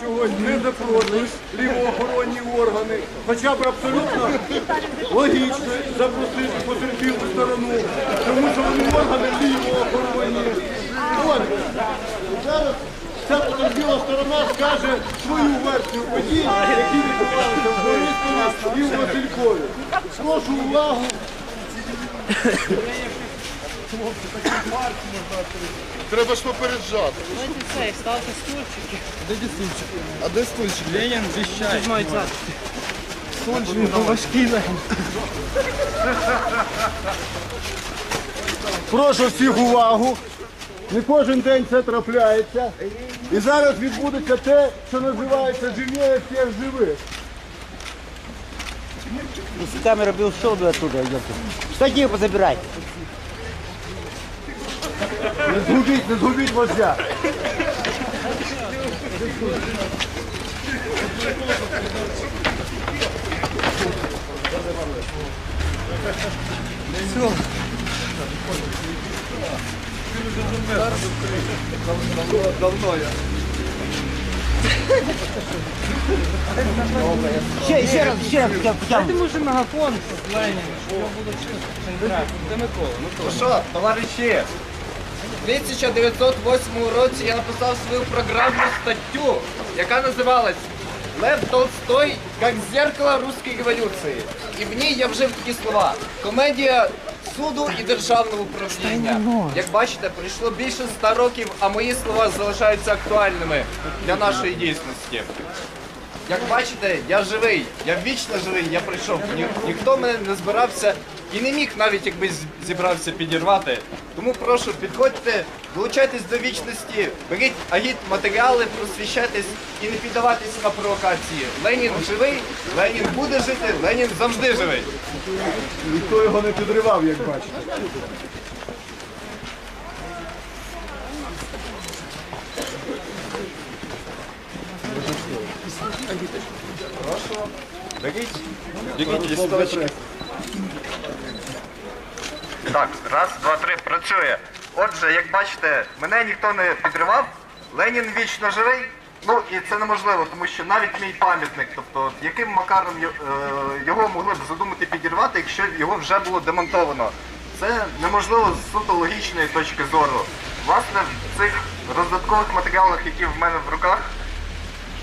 чогось не запрошують лівоохоронні органи, хоча б абсолютно логічно запросити потерпілу сторону, тому що вони органи лівоохоронні. Зараз ця потерпіла сторона скаже свою версію подій, які відбувалися в Борисполі і в Василькові. Прошу увагу Треба ж попереджати. Цей, ставте стульчики. А де стульчик? Ленін віщає. Стульчик, він важкий. Прошу всіх увагу. Не кожен день це трапляється. І зараз відбудеться те, що називається живіє всіх живих. Если камера бы ушел бы оттуда, ёпта. Штатив позабирай. Не згубіть, не згубіть вождя. Еще, еще раз, еще раз, хотя бы потягну. Може мегафон, Ленін, що його було чути. Це Микола. Ну що, товариші, в 1908 році я написав свою програмну статтю, яка називалась Лев Толстой як зеркало русської революції. І в ній я вжив такі слова. Комедія суду і державного управління. Як бачите, пройшло більше ста років, а мої слова залишаються актуальними для нашої дійсності. Як бачите, я живий, я вічно живий, я прийшов. Ні, ніхто мене не збирався і не міг навіть якби зібрався підірвати. Тому прошу, підходьте, долучайтесь до вічності, беріть агіт матеріали, просвіщайтесь і не піддавайтесь на провокації. Ленін живий, Ленін буде жити, Ленін завжди живий. Ніхто його не підривав, як бачите. Беріть, беріть лісточки. Так, раз, два, три, працює. Отже, як бачите, мене ніхто не підривав, Ленін вічно живий. Ну і це неможливо, тому що навіть мій пам'ятник, тобто яким макаром е, його могли б задумати підірвати, якщо його вже було демонтовано. Це неможливо з суто логічної точки зору. Власне, в цих роздаткових матеріалах, які в мене в руках,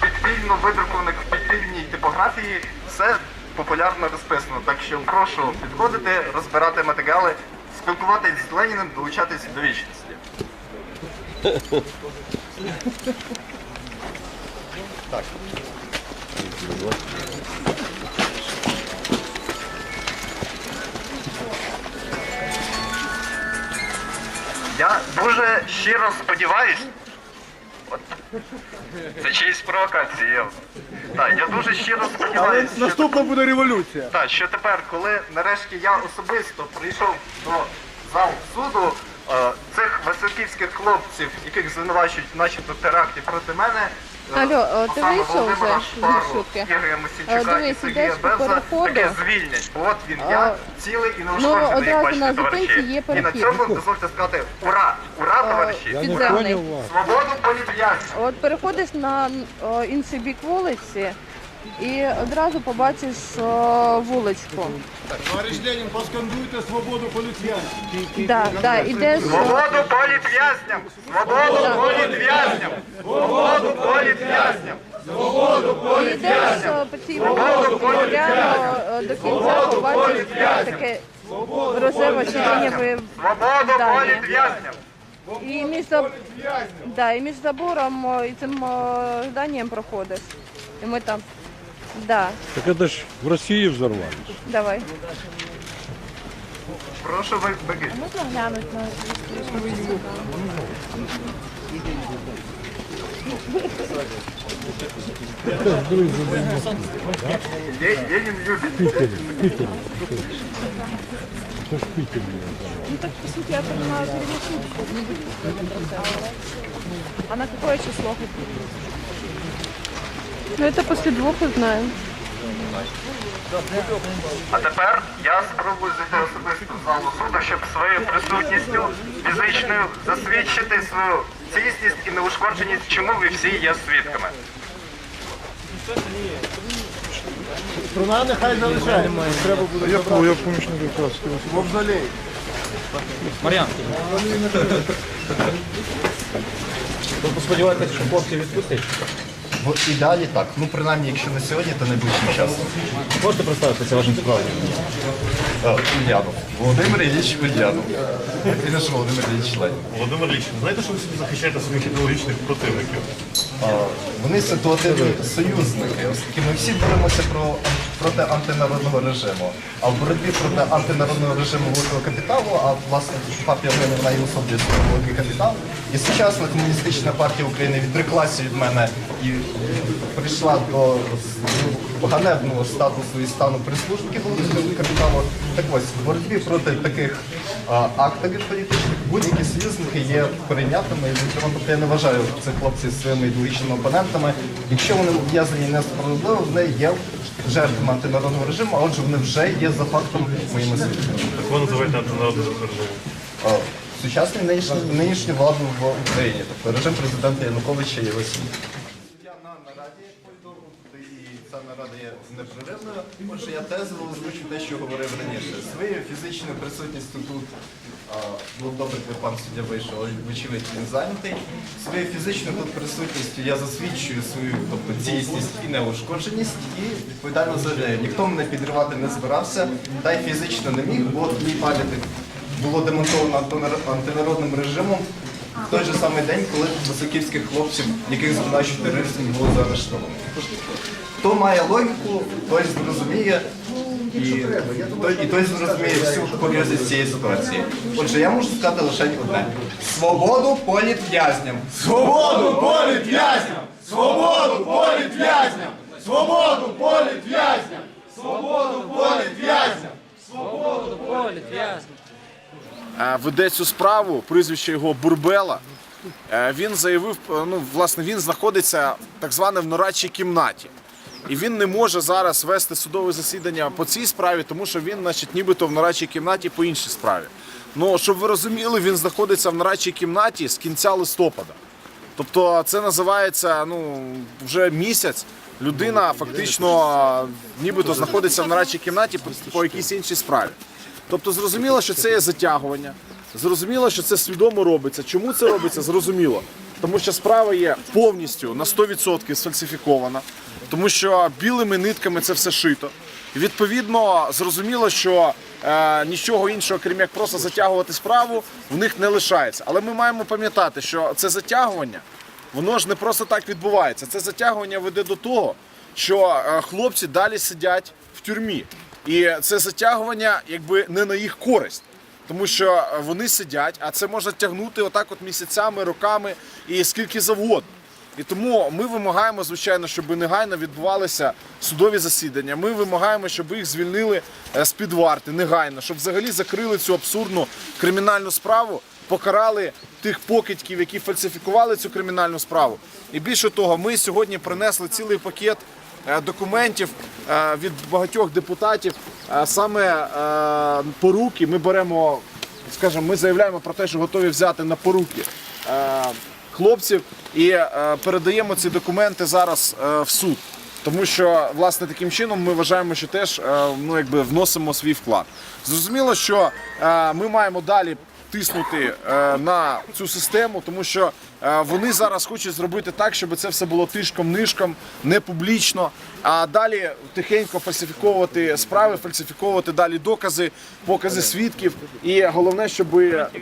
підпільно видрукованих в підпільній типографії, все популярно розписано. Так що прошу підходити, розбирати матеріали, спілкуватись з Леніним, долучатись до вічності. Так. Я дуже щиро сподіваюсь, це чиїсь провокації. Так, я дуже щиро сподіваюся, що, наступна буде революція. так, що тепер, коли нарешті я особисто прийшов до зал суду, е, васильківських хлопців, яких звинувачують начебто теракті проти мене. е, Алло, е, ти саме вийшов Володимира вже? Ігоря Мосійчука Е, дивись, і Сергія ідеш по Беза переходу. таке звільнять. От він я, цілий і ну, неушкоджений, як одразу бачите, на зупинці товариші. є І на цьому дозвольте сказати ура! Ура, товариші! Підземний. Свободу політв'язням! От переходиш на інший бік вулиці і одразу побачиш о, вуличку. Товариш Ленін, поскандуйте свободу політв'янців. Да, да, ідеш. Свободу політв'язням! Свободу політв'язням! Свободу політв'язням! і йдеш по цій вулиці прямо до кінця побачиш таке рожево червонєве Свободу політв'язням! І між, заб... да, і між забором і цим зданням проходиш. І ми там. Да, Так это ж в России взорвались. давай. Прошу ви беги. Можна глянути на Ле- Ленін любить. Ну так, по сути, я понимаю, перенесу. А на какое число хотите? Ну, это после двух узнаем. А тепер я спробую зайти особисто в залу суду, щоб своєю присутністю фізичною засвідчити свою цілісність і неушкодженість, чому ви всі є свідками. Струна нехай залишає. Треба буде Я помню, я помічник якраз. мавзолей. Мар'ян. Ви сподіваєтесь, що хлопці відпустять? В ідеалі так. Ну принаймні, якщо не сьогодні, то найближчим часом. Можете представитися вашим справам? Е, Ульянов. Володимир Ілліч Ульянов. І наш Володимир Ілліч Лень. Володимир Ілліч, знаєте, що ви собі захищаєте своїх ідеологічних противників? А, Вони ситуативні союзники, оскільки ми всі боремося про проти антинародного режиму. А в боротьбі проти антинародного режиму великого капіталу, а власне партія мене вона і особлює свій великий капітал. І сучасна комуністична партія України відреклася від мене і прийшла до ганебного статусу і стану прислужники великого капіталу. Так ось в боротьбі проти таких а, активів політичних будь-які союзники є прийнятими і зокрема, тобто я не вважаю цих хлопців своїми ідеологічними опонентами. Якщо вони ув'язані несправедливо, вони є жертвами антинародного режиму, а отже вони вже є за фактом моїми свідками. Так ви називаєте антинародним режимом. Сучасний нинішню, владу в Україні, тобто режим президента Януковича і ось. Я на нараді повідомив, ця нарада є непреривною. Отже, я тезово озвучу те, що говорив раніше. Своєю фізичною присутністю тут було добре, якби пан суддя вийшов, вочевидь він зайнятий. Своєю фізичною тут присутністю я засвідчую свою тобто, цілісність і неушкодженість і відповідально заявляю. Ніхто мене підривати не збирався, та й фізично не міг, бо мій пам'ятник було демонтовано антинародним режимом в той же самий день, коли високівських хлопців, яких звинувачують тероризмом, було заарештовано. Хто має логіку, той зрозуміє і той, і той зрозуміє всю курйозність цієї ситуації. Отже, я можу сказати лише одне: свободу політв'язням! Свободу політв'язням! Свободу політв'язням! Свободу політв'язням! Свободу політв'язням! е, веде цю справу, прізвище його Бурбела. Е, Він заявив, е, ну власне, він знаходиться так зване в нарадчій кімнаті. І він не може зараз вести судове засідання по цій справі, тому що він, значить, нібито в нарадчій кімнаті по іншій справі. Ну, щоб ви розуміли, він знаходиться в нарадчій кімнаті з кінця листопада. Тобто це називається ну, вже місяць. Людина фактично нібито знаходиться в нарадчій кімнаті по, по якійсь іншій справі. Тобто зрозуміло, що це є затягування. Зрозуміло, що це свідомо робиться. Чому це робиться? Зрозуміло. Тому що справа є повністю на 100% сфальсифікована, тому що білими нитками це все шито. І відповідно зрозуміло, що е, нічого іншого, крім як просто затягувати справу, в них не лишається. Але ми маємо пам'ятати, що це затягування, воно ж не просто так відбувається. Це затягування веде до того, що е, хлопці далі сидять в тюрмі. І це затягування якби не на їх користь. Тому що вони сидять, а це можна тягнути отак от місяцями, роками і скільки завгодно. І тому ми вимагаємо, звичайно, щоб негайно відбувалися судові засідання. Ми вимагаємо, щоб їх звільнили е, з-під варти негайно, щоб взагалі закрили цю абсурдну кримінальну справу, покарали тих покидьків, які фальсифікували цю кримінальну справу. І більше того, ми сьогодні принесли цілий пакет документів е, від багатьох депутатів. Е, Саме е, поруки ми беремо, скажімо, ми заявляємо про те, що готові взяти на поруки е, хлопців і е, передаємо ці документи зараз е, в суд. Тому що власне таким чином ми вважаємо, що теж е, ну, якби вносимо свій вклад. Зрозуміло, що е, ми маємо далі тиснути е, на цю систему, тому що е, вони зараз хочуть зробити так, щоб це все було тишком-нишком, не публічно, а далі тихенько фальсифіковувати справи, фальсифіковувати далі докази, покази свідків. І головне, щоб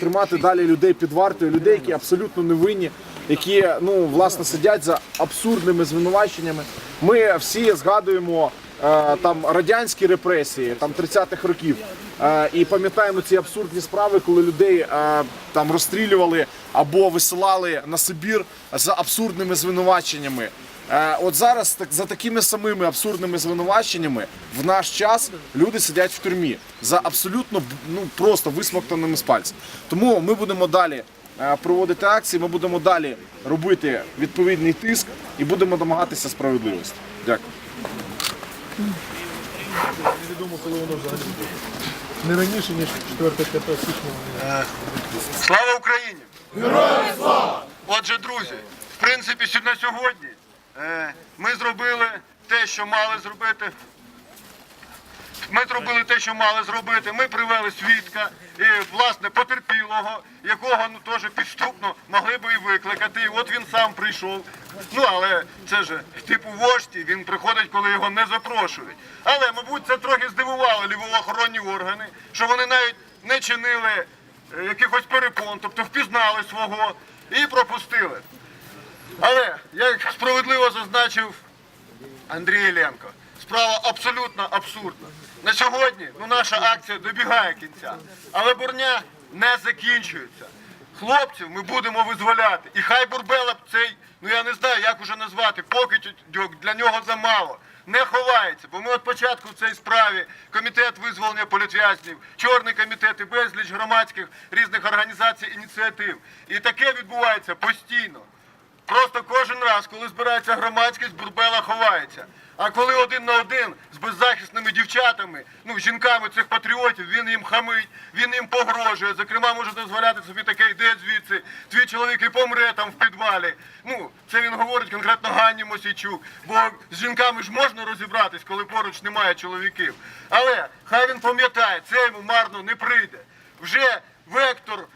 тримати далі людей під вартою, людей, які абсолютно невинні, які ну власне сидять за абсурдними звинуваченнями. Ми всі згадуємо там радянські репресії, там 30-х років. Е, І пам'ятаємо ці абсурдні справи, коли людей е, там розстрілювали або висилали на Сибір за абсурдними звинуваченнями. Е, От зараз так за такими самими абсурдними звинуваченнями в наш час люди сидять в тюрмі за абсолютно ну просто висмоктаними з пальців. Тому ми будемо далі е, проводити акції, ми будемо далі робити відповідний тиск і будемо домагатися справедливості. Дякую. Не раніше, ніж 4-5 січня. Слава Україні! Героям слава! Отже, друзі, в принципі, на сьогодні е, ми зробили те, що мали зробити. Ми зробили те, що мали зробити. Ми привели свідка і власне потерпілого, якого ну теж підступно могли би і викликати. І от він сам прийшов. Ну але це ж типу вожді, він приходить, коли його не запрошують. Але, мабуть, це трохи здивувало лівоохоронні органи, що вони навіть не чинили е, якихось перепон, тобто впізнали свого і пропустили. Але як справедливо зазначив Андрій Єленко. Справа абсолютно абсурдна. На сьогодні ну, наша акція добігає кінця, але бурня не закінчується. Хлопців ми будемо визволяти. І хай Бурбела цей, ну я не знаю, як уже назвати, покидьок для нього замало. Не ховається, бо ми від початку в цій справі комітет визволення політв'язнів, чорний комітет і безліч громадських різних організацій, ініціатив. І таке відбувається постійно. Просто кожен раз, коли збирається громадськість, бурбела ховається. А коли один на один з беззахисними дівчатами, ну жінками цих патріотів, він їм хамить, він їм погрожує. Зокрема, може дозволяти собі таке, йде звідси, твій чоловік і помре там в підвалі. Ну, це він говорить конкретно Ганні Мосійчук. Бо з жінками ж можна розібратись, коли поруч немає чоловіків. Але хай він пам'ятає, це йому марно не прийде. Вже вектор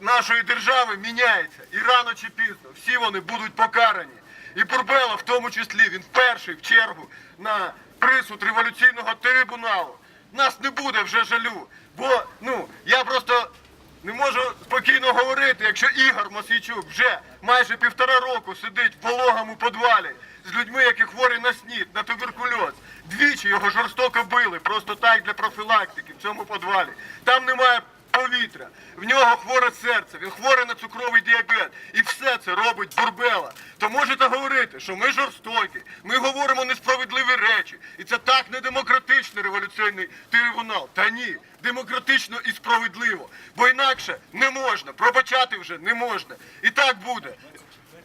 нашої держави міняється. І рано чи пізно всі вони будуть покарані. І Бурбела в тому числі, він перший в чергу на присуд революційного трибуналу. Нас не буде вже жалю. Бо ну я просто не можу спокійно говорити, якщо Ігор Мосійчук вже майже півтора року сидить в пологому подвалі з людьми, які хворі на снід, на туберкульоз. Двічі його жорстоко били, просто так для профілактики в цьому подвалі. Там немає повітря, в нього хворе серце, він хворий на цукровий діабет. І все це робить Бурбела. То можете говорити, що ми жорстокі, ми говоримо несправедливі речі. І це так недемократичний революційний трибунал. Та ні, демократично і справедливо. Бо інакше не можна, пробачати вже не можна. І так буде.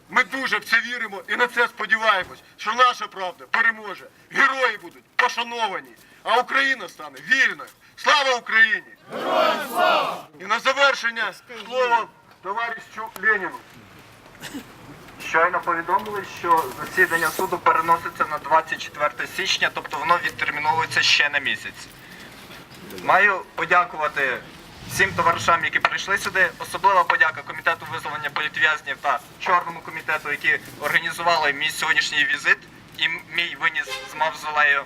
Ми дуже в це віримо і на це сподіваємось, що наша правда переможе. Герої будуть пошановані, а Україна стане вільною. Слава Україні! Героям слава! І на завершення слово товаришу Леніну. Щойно повідомили, що засідання суду переноситься на 24 січня, тобто воно відтерміновується ще на місяць. Маю подякувати всім товаришам, які прийшли сюди. Особлива подяка комітету визволення політв'язнів та чорному комітету, які організували мій сьогоднішній візит і мій виніс з мавзолею.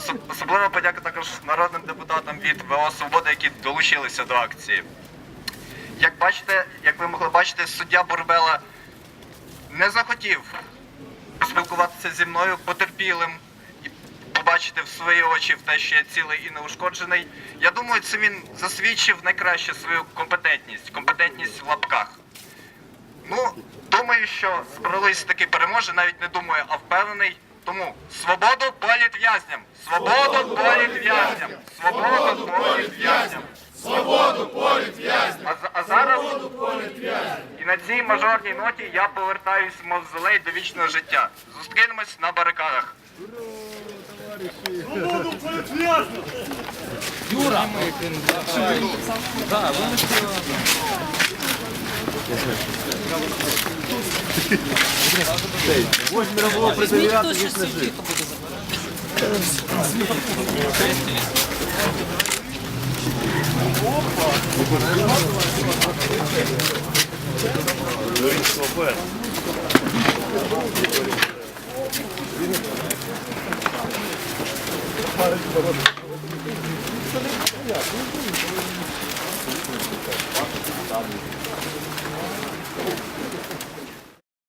Особ- Особлива подяка також народним депутатам від ВО Свобода, які долучилися до акції. Як бачите, як ви могли бачити, суддя Бурбела не захотів поспілкуватися зі мною потерпілим і побачити в свої очі в те, що я цілий і неушкоджений. Я думаю, це він засвідчив найкраще свою компетентність, компетентність в лапках. Ну, думаю, що справедливість таки переможе, навіть не думаю, а впевнений. Тому свободу політв'язням! Свободу політв'язням! Свободу політв'язням! Свободу політв'язням! А зараз і на цій мажорній ноті я повертаюсь в мавзолей до вічного життя. Зустрінемось на барикадах. Свободу політв'язням! Юра! Да, Ось мирового придивляти, їх не жив. Опа!